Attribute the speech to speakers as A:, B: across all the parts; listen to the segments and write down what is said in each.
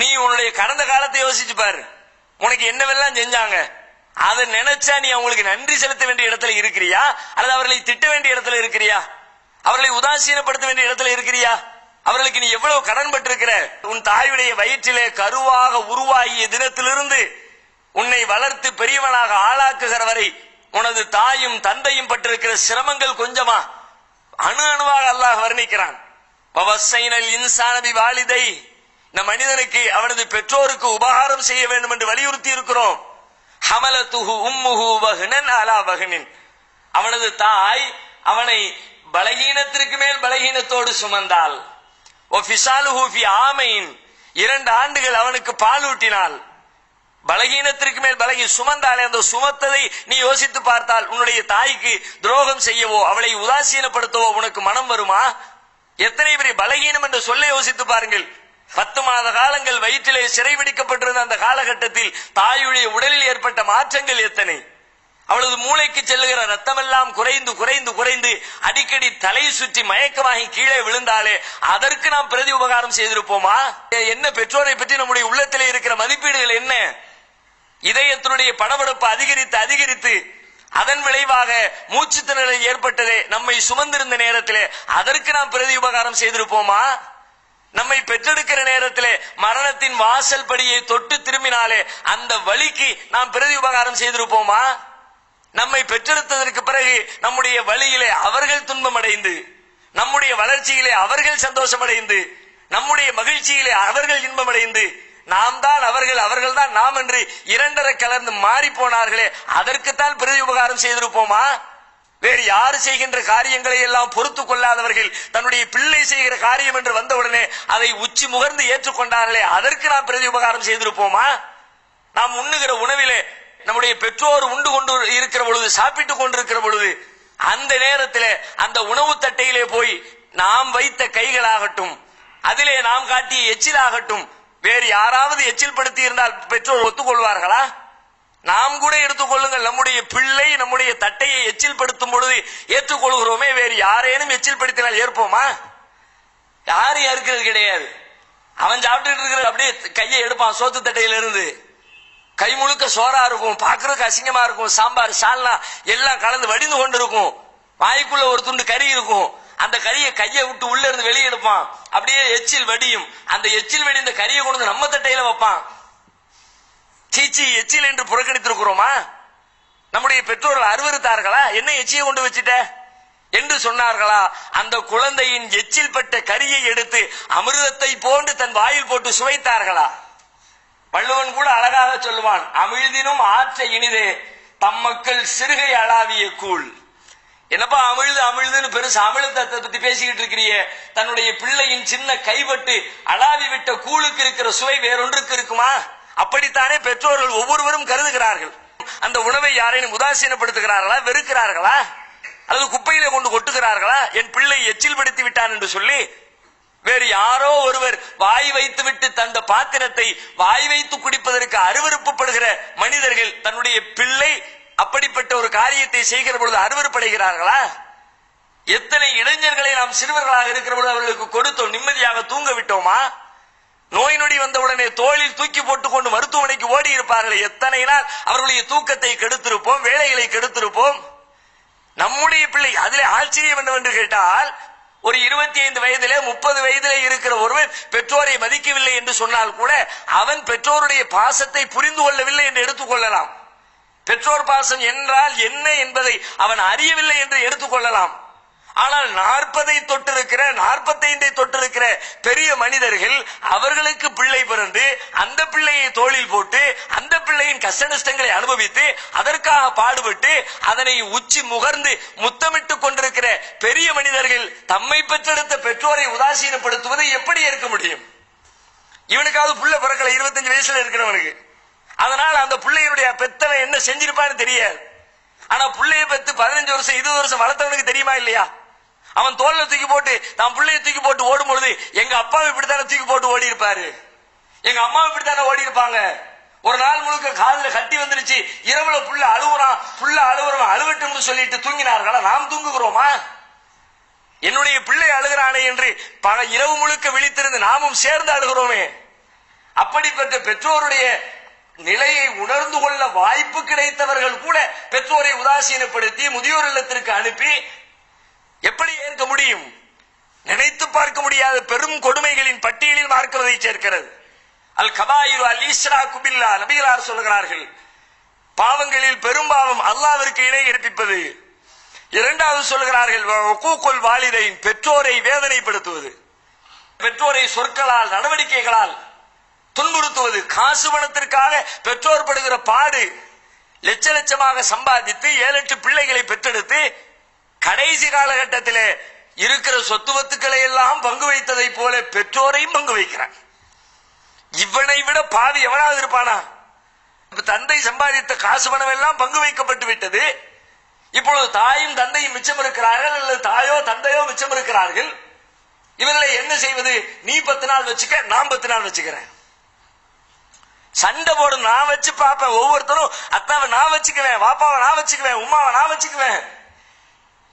A: நீ உன்னுடைய கடந்த காலத்தை யோசிச்சு பாரு. உனக்கு என்னவெல்லாம் செஞ்சாங்க? அதை நினைச்சா நீ அவங்களுக்கு நன்றி செலுத்த வேண்டிய இடத்துல இருக்கிறியா? அல்லது அவர்களை திட்ட வேண்டிய இடத்துல இருக்கிறியா? அவர்களை உதாசீனப்படுத்த வேண்டிய இடத்துல இருக்கிறியா? அவர்களுக்கு நீ எவ்வளவு கடன் பட்டிருக்கிற? உன் தாயுடைய வயிற்றிலே கருவாக உருவாகிய தினத்திலிருந்து உன்னை வளர்த்து பெரியவனாக ஆளாக்குகிற வரை உனது தாயும் தந்தையும் பட்டிருக்கிற சிரமங்கள் கொஞ்சமா? அணு அணுவாக அல்லாஹ் வர்ணிக்கிறான். இன்சானபி வாலிதை இந்த மனிதனுக்கு அவனது பெற்றோருக்கு உபகாரம் செய்ய வேண்டும் என்று வலியுறுத்தி இருக்கிறோம். ஹமலத்துஹு உம்முஹு வஹ்னன் அலா வஹ்னின். அவனது தாய் அவனை பலகீனத்திற்கு மேல் பலகீனத்தோடு சுமந்தாள். ஓ இரண்டு ஆண்டுகள் அவனுக்கு பாலூட்டினாள் பலகீனத்திற்கு மேல் பலகி சுமந்தாலே அந்த சுமத்ததை நீ யோசித்து பார்த்தால் உன்னுடைய தாய்க்கு துரோகம் செய்யவோ அவளை உதாசீனப்படுத்தவோ உனக்கு மனம் வருமா? எத்தனை பெரிய பலகீனம் என்று சொல்ல யோசித்து பாருங்கள். பத்து மாத காலங்கள் வயிற்றிலே சிறை பிடிக்கப்பட்டிருந்த அந்த காலகட்டத்தில் தாயுடைய உடலில் ஏற்பட்ட மாற்றங்கள் எத்தனை? அவளது மூளைக்கு செல்லுகிற ரத்தமெல்லாம் குறைந்து குறைந்து குறைந்து அடிக்கடி தலை சுற்றி மயக்கமாகி கீழே விழுந்தாலே அதற்கு நாம் பிரதி உபகாரம் செய்திருப்போமா? என்ன பெற்றோரை பற்றி நம்முடைய உள்ளத்திலே இருக்கிற மதிப்பீடுகள் என்ன? இதயத்தினுடைய படபடப்பு அதிகரித்து அதிகரித்து அதன் விளைவாக மூச்சு திணறல் ஏற்பட்டதே நம்மை சுமந்திருந்த நேரத்திலே அதற்கு நாம் பிரதி உபகாரம் செய்திருப்போமா? நம்மை பெற்றெடுக்கிற நேரத்திலே மரணத்தின் வாசல் படியை தொட்டு திரும்பினாலே அந்த வழிக்கு நாம் பிரதி உபகாரம் செய்திருப்போமா? நம்மை பெற்றெடுத்ததற்கு பிறகு நம்முடைய வழியிலே அவர்கள் துன்பம் அடைந்து நம்முடைய வளர்ச்சியிலே அவர்கள் சந்தோஷம் அடைந்து நம்முடைய மகிழ்ச்சியிலே அவர்கள் இன்பம் அடைந்து நாம் தான் அவர்கள் அவர்கள் தான் நாம் என்று இரண்டரை கலர்ந்து மாறி போனார்களே அதற்குத்தான் பிரதி உபகாரம் செய்திருப்போமா? வேறு யாரு செய்கின்ற காரியங்களை எல்லாம் பொறுத்து கொள்ளாதவர்கள் தன்னுடைய பிள்ளை செய்கிற காரியம் என்று வந்தவுடனே அதை உச்சி முகர்ந்து ஏற்றுக்கொண்டார்களே அதற்கு நாம் பிரதி உபகாரம் செய்திருப்போமா? நாம் உண்ணுகிற உணவிலே நம்முடைய பெற்றோர் உண்டு கொண்டு இருக்கிற பொழுது சாப்பிட்டுக் கொண்டிருக்கிற பொழுது அந்த நேரத்திலே அந்த உணவு தட்டையிலே போய் நாம் வைத்த கைகளாகட்டும் அதிலே நாம் காட்டிய எச்சிலாகட்டும் வேறு யாராவது எச்சில் படுத்தி இருந்தால் பெற்றோர் ஒத்துக்கொள்வார்களா? நாம் கூட எடுத்துக்கொள்ளுங்கள். நம்முடைய பிள்ளை நம்முடைய தட்டையை எச்சில் படுத்தும் பொழுது ஏற்றுக்கொள்கிறோமே வேறு யாரேனும் எச்சில் படுத்தினால் ஏற்போமா? யாரும் ஏற்கிறது கிடையாது. அவன் சாப்பிட்டு இருக்கிற அப்படியே கையை எடுப்பான் சோத்து தட்டையில இருந்து கை முழுக்க சோறா இருக்கும் பாக்குறதுக்கு அசிங்கமா இருக்கும் சாம்பார் சால்னா எல்லாம் கலந்து வடிந்து கொண்டு இருக்கும் வாய்க்குள்ள ஒரு துண்டு கறி இருக்கும். அந்த கறியை கையை விட்டு உள்ள இருந்து வெளியே எடுப்பான். அப்படியே எச்சில் வடியும். அந்த எச்சில் வடி இந்த கறியை கொண்டு வந்து நம்ம தட்டையில வைப்பான். சீச்சி எச்சில் என்று புறக்கணித்திருக்கிறோமா? நம்முடைய பெற்றோர்கள் அருவருத்தார்களா? என்ன எச்சியை கொண்டு வச்சுட்ட? என்று சொன்னார்களா? அந்த குழந்தையின் எச்சில் பட்ட கரியை எடுத்து அமிர்தத்தை போன்று தன் வாயில் போட்டு சுவைத்தார்களா? வள்ளுவன் கூட அழகாக சொல்லுவான் அமிழ்தினும் ஆற்ற இனிதே தம் மக்கள் சிறுகை அளாவிய கூழ். என்னப்பா அமிழ்து அமிழ்துன்னு பெருசு அமிழ்தத்தை பத்தி பேசிக்கிட்டு இருக்கிறியே? தன்னுடைய பிள்ளையின் சின்ன கைபட்டு அளாவி விட்ட கூழுக்கு இருக்கிற சுவை வேறொன்றுக்கு இருக்குமா? அப்படித்தானே பெற்றோர்கள் ஒவ்வொருவரும் கருதுகிறார்கள்? அந்த உணவை யாரேனும் உதாசீனப்படுத்துகிறார்களா? வெறுக்கிறார்களா? அல்லது குப்பையில கொண்டு கொட்டுகிறார்களா? என் பிள்ளை எச்சில் படுத்தி விட்டான் என்று சொல்லி வேறு யாரோ ஒருவர் வாய் வைத்து விட்டு தந்த பாத்திரத்தை வாய் வைத்து குடிப்பதற்கு அருவருப்புப்படுகிற மனிதர்கள் தன்னுடைய பிள்ளை அப்படிப்பட்ட ஒரு காரியத்தை செய்கிற பொழுது அருவறுப்படைகிறார்களா எத்தனை இளைஞர்களை நாம் சிறுவர்களாக இருக்கிற பொழுது அவர்களுக்கு கொடுத்தோம்? நிம்மதியாக தூங்க விட்டோமா? நோய் நொடி வந்தவுடனே தோளில் தூக்கி போட்டுக் கொண்டு மருத்துவமனைக்கு ஓடி இருப்பார்கள் எத்தனை நாள் அவர்களுடைய தூக்கத்தை கெடுத்திருப்போம் வேலைகளை கெடுத்திருப்போம்? நம்முடைய பிள்ளை அதிலே ஆச்சரியம் என்னவென்று கேட்டால் ஒரு இருபத்தி ஐந்து வயதிலே முப்பது வயதிலே இருக்கிற ஒருவன் பெற்றோரை மதிக்கவில்லை என்று சொன்னால் கூட அவன் பெற்றோருடைய பாசத்தை புரிந்து கொள்ளவில்லை என்று எடுத்துக்கொள்ளலாம் பெற்றோர் பாசம் என்றால் என்ன என்பதை அவன் அறியவில்லை என்று எடுத்துக்கொள்ளலாம் ஆனால் நாற்பதை தொட்டிருக்கிற நாற்பத்தைந்தை தொட்டிருக்கிற பெரிய மனிதர்கள் அவர்களுக்கு பிள்ளை பிறந்து அந்த பிள்ளையை தோளில் போட்டு அந்த பிள்ளையின் கஷ்ட நஷ்டங்களை அனுபவித்து அதற்காக பாடுபட்டு அதனை உச்சி முகர்ந்து முத்தமிட்டுக் கொண்டிருக்கிற பெரிய மனிதர்கள் தம்மை பெற்றெடுத்த பெற்றோரை உதாசீனப்படுத்துவதை எப்படி இருக்க முடியும்? இவனுக்காவது புள்ள பிறக்கல இருபத்தஞ்சு வயசுல இருக்கிறவனுக்கு. அதனால் அந்த பிள்ளையினுடைய பெத்தவன் என்ன செஞ்சிருப்பான்னு தெரியாது. ஆனா பிள்ளைய பெத்து பதினஞ்சு வருஷம் இருபது வருஷம் வளர்த்தவனுக்கு தெரியுமா இல்லையா? அவன் தோல்ல தூக்கி போட்டு தான் பிள்ளைய தூக்கி போட்டு ஓடும் பொழுது எங்க அப்பாவை இப்படித்தானே தூக்கி போட்டு ஓடி இருப்பாரு எங்க அம்மாவை இப்படித்தானே ஓடி இருப்பாங்க ஒரு நாள் முழுக்க காதுல கட்டி வந்துருச்சு இரவுல புள்ள அழுவுறான் புள்ள அழுவுறவன் அழுவட்டும்னு சொல்லிட்டு தூங்கினார்களா? நாம் தூங்குகிறோமா? என்னுடைய பிள்ளை அழுகிறானே என்று பல இரவு முழுக்க விழித்திருந்து நாமும் சேர்ந்து அழுகிறோமே. அப்படிப்பட்ட பெற்றோருடைய நிலையை உணர்ந்து கொள்ள வாய்ப்பு கிடைத்தவர்கள் கூட பெற்றோரை உதாசீனப்படுத்தி முதியோர் இல்லத்திற்கு அனுப்பி எப்படி ஏற்க முடியும்? நினைத்து பார்க்க முடியாத பெரும் கொடுமைகளின் பட்டியலில் மார்க்கிறதை சேர்க்கிறது. அல் கபாயிரு அல் ஈஸ்வரா குபில்லா நபிகளார் சொல்கிறார்கள் பாவங்களில் பெரும்பாவம் அல்லாவிற்கு இணை இருப்பிப்பது இரண்டாவது சொல்கிறார்கள் கூக்குள் வாலிதை பெற்றோரை வேதனைப்படுத்துவது. பெற்றோரை சொற்களால் நடவடிக்கைகளால் துன்புறுத்துவது. காசு பணத்திற்காக பெற்றோர் படுகிற பாடு லட்ச லட்சமாக சம்பாதித்து ஏழு எட்டு பிள்ளைகளை பெற்றெடுத்து கடைசி காலகட்டத்திலே இருக்கிற சொத்துவத்துக்களை எல்லாம் பங்கு வைத்ததை போல பெற்றோரையும் பங்கு வைக்கிறான். இவனை விட பாவி எவனாவது இருப்பானா? இப்ப தந்தை சம்பாதித்த காசு பணம் எல்லாம் பங்கு வைக்கப்பட்டு விட்டது. இப்பொழுது தாயும் தந்தையும் மிச்சம் இருக்கிறார்கள் அல்லது தாயோ தந்தையோ மிச்சம் இருக்கிறார்கள். இவர்களை என்ன செய்வது? நீ பத்து நாள் வச்சுக்க நான் பத்து நாள் வச்சுக்கிறேன். சண்டை போடும் நான் வச்சு பார்ப்பேன். ஒவ்வொருத்தரும் அத்தாவை நான் வச்சுக்குவேன் வாப்பாவை நான் வச்சுக்குவேன் உமாவை நான் வச்சுக்குவேன்.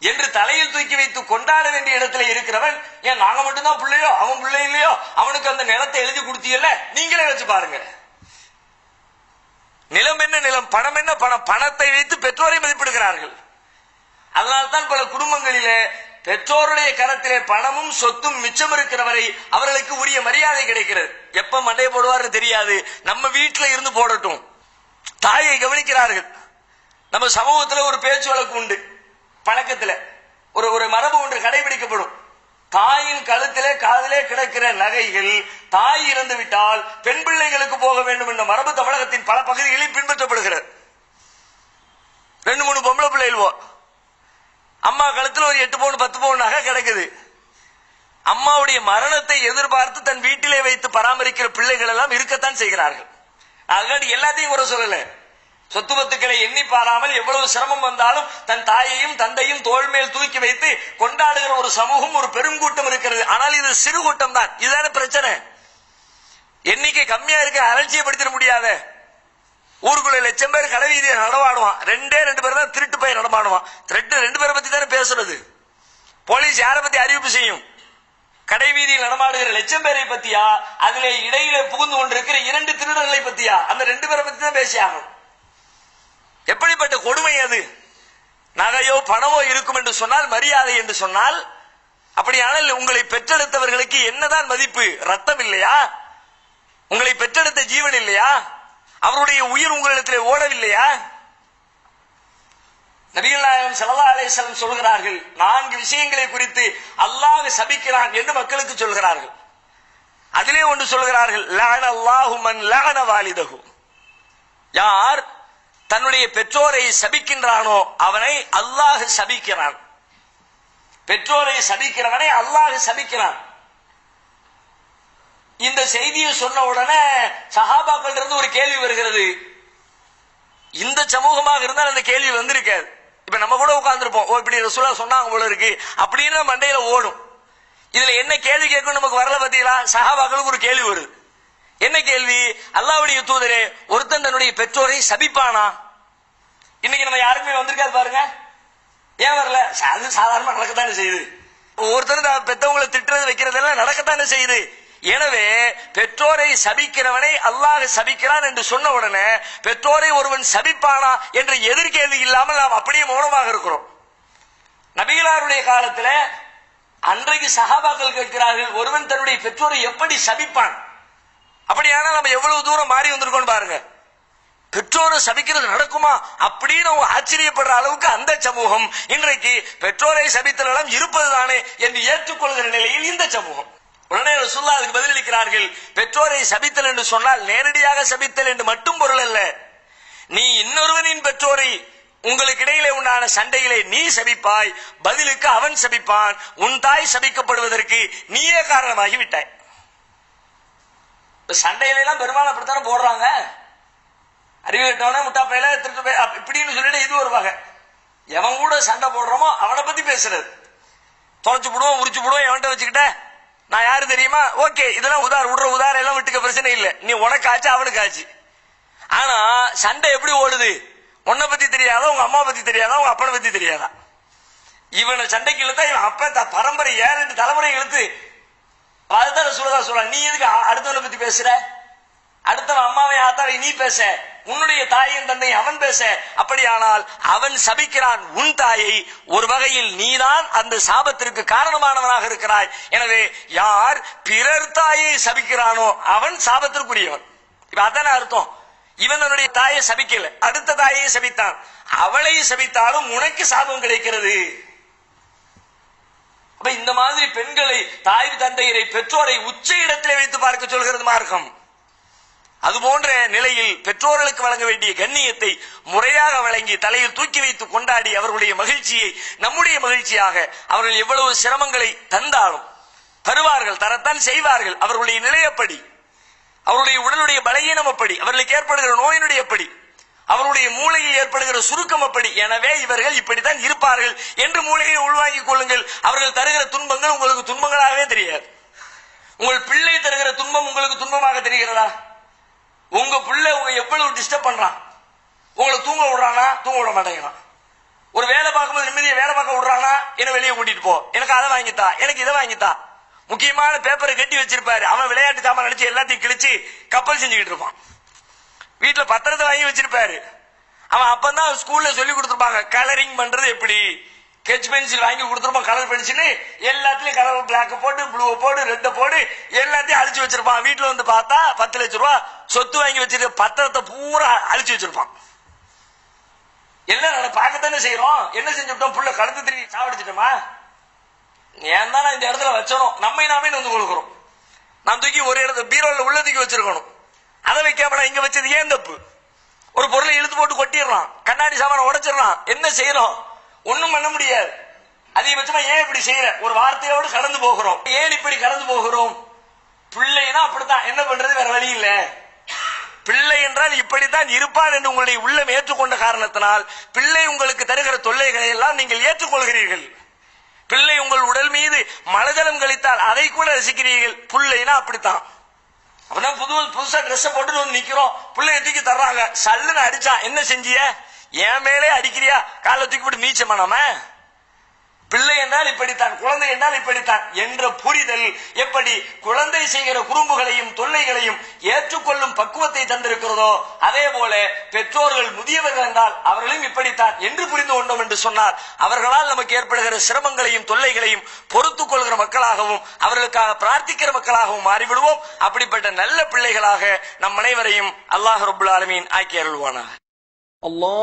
A: என்று தலையில் தூக்கி வைத்து கொண்டாட வேண்டிய இடத்துல இருக்கிறவன் ஏன் நாங்க மட்டும்தான் பிள்ளையோ? அவன் பிள்ளை இல்லையோ? அவனுக்கு அந்த நிலத்தை எழுதி கொடுத்தீங்கல்ல நீங்களே வச்சு பாருங்க நிலம் என்ன நிலம்? பணம் என்ன? பணம் பணத்தை வைத்து பெற்றோரை மதிப்பிடுகிறார்கள். அதனால்தான் பல குடும்பங்களிலே பெற்றோருடைய கரத்திலே பணமும் சொத்தும் மிச்சம் இருக்கிறவரை அவர்களுக்கு உரிய மரியாதை கிடைக்கிறது. எப்ப மண்டைய போடுவார்னு தெரியாது. நம்ம வீட்டுல இருந்து போடட்டும். தாயை கவனிக்கிறார்கள். நம்ம சமூகத்துல ஒரு பேச்சு வழக்கு உண்டு. பழக்கத்துல. ஒரு ஒரு மரபு ஒன்று கடைபிடிக்கப்படும். தாயின் கழுத்திலே காதிலே கிடக்கிற நகைகள் தாய் இறந்து விட்டால் பெண் பிள்ளைகளுக்கு போக வேண்டும் என்ற மரபு தமிழகத்தின் பல பகுதிகளில் பின்பற்றப்படுகிறது. ரெண்டு மூணு பொம்பளை பிள்ளைகள் அம்மா கழுத்துல ஒரு எட்டு பவுன் பத்து பவுன் நகை கிடக்குது. அம்மாவுடைய மரணத்தை எதிர்பார்த்து தன் வீட்டிலே வைத்து பராமரிக்கிற பிள்ளைகள் எல்லாம் இருக்கத்தான் செய்கிறார்கள். அதனால எல்லாத்தையும் குறை சொல்லலை. சொத்துபத்துக்களை எண்ணி பாராமல் எவ்வளவு சிரமம் வந்தாலும் தன் தாயையும் தந்தையும் தோள் மேல் தூக்கி வைத்து கொண்டாடுகிற ஒரு சமூகம் ஒரு பெருங்கூட்டம் இருக்கிறது. ஆனால் இது சிறு கூட்டம் தான். இதுதான பிரச்சனை. எண்ணிக்கை கம்மியா இருக்க அலட்சியப்படுத்திட முடியாத. ஊருக்குள்ள லட்சம் பேர் கடைவீதியை நடமாடுவான். ரெண்டே ரெண்டு பேர் தான் திருட்டு போய் நடமாடுவான். ரெண்டு ரெண்டு பேரை பத்தி தானே பேசுறது. போலீஸ் யாரை பத்தி அறிவிப்பு செய்யும்? கடைவீதியில் நடமாடுகிற லட்சம் பேரை பத்தியா? அதுல இடையில புகுந்து கொண்டிருக்கிற இரண்டு திருடர்களை பத்தியா? அந்த ரெண்டு பேரை பத்தி தான் பேசியாகும் எப்படிப்பட்ட கொடுமை அது? நகையோ பணமோ இருக்கும் என்று சொன்னால் மரியாதை என்று சொன்னால் அப்படியானால் உங்களை பெற்றெடுத்தவர்களுக்கு என்னதான் மதிப்பு? ரத்தம் இல்லையா? உங்களை பெற்றெடுத்த ஜீவன் இல்லையா? அவருடைய உயிர் உங்களிடத்தில் ஓடவில்லையா? நபிகள் நாயகம் சல்லா சொல்கிறார்கள் நான்கு விஷயங்களை குறித்து அல்லாஹ் சபிக்கிறான் என்று மக்களுக்கு சொல்கிறார்கள். அதிலே ஒன்று சொல்கிறார்கள் லான அல்லாஹு மன் லான வாலிதகு யார்? தன்னுடைய பெற்றோரை சபிக்கின்றானோ அவனை அல்லாஹ் சபிக்கிறான். பெற்றோரை சபிக்கிறவனை அல்லாஹ் சபிக்கிறான். இந்த செய்தியை சொன்ன உடனே சஹாபாக்கள் இருந்து ஒரு கேள்வி வருகிறது. இந்த சமூகமாக இருந்தால் அந்த கேள்வி வந்திருக்காது. இப்ப நம்ம கூட உட்கார்ந்துருப்போம். ஓ இப்படி ரசூலா சொன்னாங்க போல இருக்கு. அப்படின்னு மண்டையில ஓடும். இதுல என்ன கேள்வி கேட்கும் நமக்கு வரல பார்த்தீங்களா? சஹாபாக்களுக்கு ஒரு கேள்வி வருது. என்ன கேள்வி? அல்லாவுடைய தூதரே ஒருத்தன் தன்னுடைய பெற்றோரை சபிப்பானா? இன்னைக்கு நம்ம யாருமே வந்திருக்காது பாருங்க. ஏன் வரல? அது சாதாரணமா நடக்கத்தானே செய்யுது. ஒவ்வொருத்தரும் பெத்தவங்களை திட்டுறது வைக்கிறதெல்லாம் நடக்கத்தானே செய்யுது. எனவே பெற்றோரை சபிக்கிறவனை அல்லாஹ் சபிக்கிறான் என்று சொன்ன உடனே பெற்றோரை ஒருவன் சபிப்பானா என்ற எதிர்கேள்வி இல்லாமல் நாம் அப்படியே மௌனமாக இருக்கிறோம். நபிகளாருடைய காலத்துல அன்றைக்கு சகாபாக்கள் கேட்கிறார்கள் ஒருவன் தன்னுடைய பெற்றோரை எப்படி சபிப்பான்? அப்படியானா நம்ம எவ்வளவு தூரம் மாறி வந்திருக்கோம் பாருங்க. பெற்றோரை சபிக்கிறது நடக்குமா? அப்படின்னு அவங்க ஆச்சரியப்படுற அளவுக்கு அந்த சமூகம் இன்றைக்கு பெற்றோரை சபித்தலம் இருப்பதுதானே என்று ஏற்றுக்கொள்கிற நிலையில் இந்த சமூகம். உடனே ரசுல்லா அதுக்கு பதிலளிக்கிறார்கள் பெற்றோரை சபித்தல் என்று சொன்னால் நேரடியாக சபித்தல் என்று மட்டும் பொருள் அல்ல. நீ இன்னொருவனின் பெற்றோரை உங்களுக்கு இடையிலே உண்டான சண்டைகளை நீ சபிப்பாய் பதிலுக்கு அவன் சபிப்பான் உன் தாய் சபிக்கப்படுவதற்கு நீயே காரணமாகி விட்டாய் சண்டையில எல்லாம் பெரும்பாலும் அப்படித்தானே போடுறாங்க? அறிவு கட்டவனே முட்டாப்பையில திருட்டு போய் இப்படின்னு சொல்லிட்டு இது ஒரு வகை எவன் கூட சண்டை போடுறோமோ அவனை பத்தி பேசுறது. தொலைச்சு போடுவோம் உரிச்சு போடுவோம் எவன்கிட்ட வச்சுக்கிட்ட? நான் யாரு தெரியுமா? ஓகே இதெல்லாம் உதார விடுற உதாரம் எல்லாம் விட்டுக்க பிரச்சனை இல்லை. நீ உனக்கு ஆச்சு அவனுக்கு ஆச்சு. ஆனா சண்டை எப்படி ஓடுது? உன்னை பத்தி தெரியாத? உங்க அம்மா பத்தி தெரியாதா? உங்க அப்பனை பத்தி தெரியாதா? இவனை சண்டைக்கு இழுத்தா இவன் அப்ப பரம்பரை ஏழு தலைமுறை இழுத்து அதுதான் சொல்லதான் சொல்றான். நீ எதுக்கு அடுத்தவனை பத்தி பேசுற? அடுத்தவன் அம்மாவை ஆத்தாவை நீ பேச. உன்னுடைய தாயின் தந்தை அவன் பேச. அப்படியானால் அவன் சபிக்கிறான் உன் தாயை ஒரு வகையில் நீதான் அந்த சாபத்திற்கு காரணமானவனாக இருக்கிறாய். எனவே யார் பிறர் தாயை சபிக்கிறானோ அவன் சாபத்திற்குரியவன். இப்ப அதான அர்த்தம். இவன் தன்னுடைய தாயை சபிக்கல. அடுத்த தாயை சபித்தான். அவளை சபித்தாலும் உனக்கு சாபம் கிடைக்கிறது. அப்ப இந்த மாதிரி பெண்களை தாய் தந்தையரை பெற்றோரை உச்ச இடத்திலே வைத்து பார்க்க சொல்கிறது மார்க்கம். அது போன்ற நிலையில் பெற்றோர்களுக்கு வழங்க வேண்டிய கண்ணியத்தை முறையாக வழங்கி தலையில் தூக்கி வைத்து கொண்டாடி அவர்களுடைய மகிழ்ச்சியை நம்முடைய மகிழ்ச்சியாக அவர்கள் எவ்வளவு சிரமங்களை தந்தாலும் தருவார்கள் தரத்தான் செய்வார்கள். அவர்களுடைய நிலையப்படி அவருடைய உடலுடைய பலகீனம் அப்படி அவர்களுக்கு ஏற்படுகிற நோயினுடைய படி அவருடைய மூளையில் ஏற்படுகிற சுருக்கம் அப்படி. எனவே இவர்கள் இப்படித்தான் இருப்பார்கள் என்று மூளையை உள்வாங்கிக் கொள்ளுங்கள். அவர்கள் தருகிற துன்பங்கள் உங்களுக்கு துன்பங்களாகவே தெரியாது. உங்கள் பிள்ளை தருகிற துன்பம் உங்களுக்கு துன்பமாக தெரிகிறதா? உங்க பிள்ளை உங்க எவ்வளவு டிஸ்டர்ப் பண்றான்? உங்களை தூங்க விடுறானா? தூங்க விட மாட்டேங்கிறான். ஒரு வேலை பார்க்கும்போது நிம்மதியை வேலை பார்க்க விடுறானா? என்ன வெளியே கூட்டிட்டு போ. எனக்கு அதை வாங்கித்தா எனக்கு இதை வாங்கித்தா. முக்கியமான பேப்பரை கட்டி வச்சிருப்பாரு. அவன் விளையாட்டு சாமான் நினைச்சு எல்லாத்தையும் கிழிச்சு கப்பல் செஞ்சுக்கிட்டு இருப்பான். வீட்டுல பத்திரத்தை வாங்கி வச்சிருப்பாரு. அவன் அப்பதான் ஸ்கூல்ல சொல்லி கொடுத்துருப்பாங்க கலரிங் பண்றது எப்படி? ஸ்கெச் பென்சில் வாங்கி கொடுத்துருப்போம் கலர் பென்சில் எல்லாத்துலயும் கலர் பிளாக் போட்டு ப்ளூ போடு ரெட்டை போடு எல்லாத்தையும் அழிச்சு வச்சிருப்பான். வீட்டுல வந்து பார்த்தா பத்து லட்சம் ரூபா சொத்து வாங்கி வச்சிருக்க பத்திரத்தை பூரா அழிச்சு வச்சிருப்பான். எல்லாம் பார்க்கத்தானே செய்யறோம் என்ன செஞ்சுட்டோம் புள்ள கழுத்து திரும்பி சாவடிச்சிட்டோமா? ஏன் தான் இந்த இடத்துல வச்சோம் நம்மை நாமே வந்து கொடுக்குறோம். நான் தூக்கி ஒரு இடத்துல பீரோல உள்ள தூக்கி வச்சிருக்கணும். அதை வைக்காம இங்க வச்சது ஏன் தப்பு? ஒரு பொருளை இழுத்து போட்டு கொட்டிடுறான் கண்ணாடி சாமான உடைச்சிடறான் என்ன செய்யறோம்? ஒண்ணும் பண்ண முடியாது. அதிகபட்சமா ஏன் இப்படி செய்யற? ஒரு வார்த்தையோடு கடந்து போகிறோம். ஏன் இப்படி கடந்து போகிறோம்? பிள்ளைனா அப்படித்தான். என்ன பண்றது? வேற வழி இல்ல. பிள்ளை என்றால் இப்படித்தான் இருப்பான் என்று உங்களுடைய உள்ளம் ஏற்றுக்கொண்ட காரணத்தினால் பிள்ளை உங்களுக்கு தருகிற தொல்லைகளை எல்லாம் நீங்கள் ஏற்றுக்கொள்கிறீர்கள். பிள்ளை உங்கள் உடல் மீது மலஜலம் கழித்தால் அதை கூட ரசிக்கிறீர்கள். பிள்ளைனா அப்படித்தான். அப்படின்னா புது புதுசா ட்ரெஸ் போட்டு வந்து நிக்கிறோம். பிள்ளைய தூக்கி தர்றாங்க. சல்லுன்னு அடிச்சான் என்ன செஞ்சிய? என் மேலே அடிக்கிறியா? காலை தூக்கி போட்டு மீச்சமா நாம பிள்ளை என்றால் இப்படித்தான் குழந்தை என்றால் இப்படித்தான் என்ற புரிதல் எப்படி குழந்தை செய்கிற குறும்புகளையும் தொல்லைகளையும் ஏற்றுக்கொள்ளும் பக்குவத்தை தந்திருக்கிறதோ அதே போல பெற்றோர்கள் முதியவர்கள் என்றால் அவர்களையும் இப்படித்தான் என்று புரிந்து கொண்டோம் என்று சொன்னார் அவர்களால் நமக்கு ஏற்படுகிற சிரமங்களையும் தொல்லைகளையும் பொறுத்துக் கொள்கிற மக்களாகவும் அவர்களுக்காக பிரார்த்திக்கிற மக்களாகவும் மாறிவிடுவோம். அப்படிப்பட்ட நல்ல பிள்ளைகளாக நம் அனைவரையும் அல்லாஹ் ரபுல் ஆலமீன் ஆக்கி அருள்வானாக.
B: அல்லா